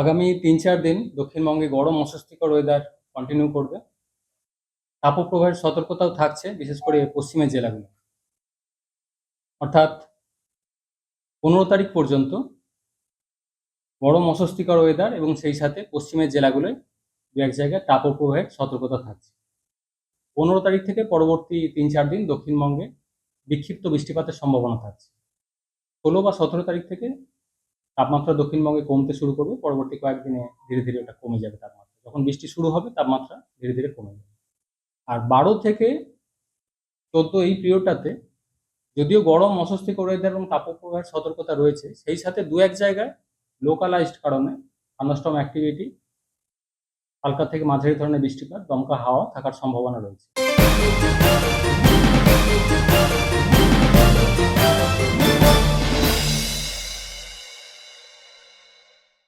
আগামী তিন চার দিন দক্ষিণবঙ্গে গরম অস্বস্তিকর ওয়েদার কন্টিনিউ করবে। তাপপ্রবাহের সতর্কতাও থাকছে, বিশেষ করে পশ্চিমের জেলাগুলো। অর্থাৎ পনেরো তারিখ পর্যন্ত গরম অস্বস্তিকর ওয়েদার এবং সেই সাথে পশ্চিমের জেলাগুলোয় দু এক জায়গায় তাপপ্রবাহের সতর্কতা থাকছে। পনেরো তারিখ থেকে পরবর্তী তিন চার দিন দক্ষিণবঙ্গে বিক্ষিপ্ত বৃষ্টিপাতের সম্ভাবনা থাকছে। ষোলো বা সতেরো তারিখ থেকে তাপমাত্রা দক্ষিণবঙ্গে কমতে শুরু করবে, পরবর্তী কয়েকদিনে ধীরে ধীরে ওটা কমে যাবে তাপমাত্রা। যখন বৃষ্টি শুরু হবে, তাপমাত্রা ধীরে ধীরে কমে যাবে। আর বারো থেকে চোদ্দ এই পিরিয়ডটাতে যদিও গরম, অস্বস্তিকর ওয়েদার এবং তাপপ্রবাহের সতর্কতা রয়েছে, সেই সাথে দু এক জায়গায় লোকালাইজড কারণে থান্ডারস্টর্ম অ্যাক্টিভিটি হালকা থেকে মাঝারি ধরনের বৃষ্টিপাত, দমকা হাওয়া থাকার সম্ভাবনা রয়েছে।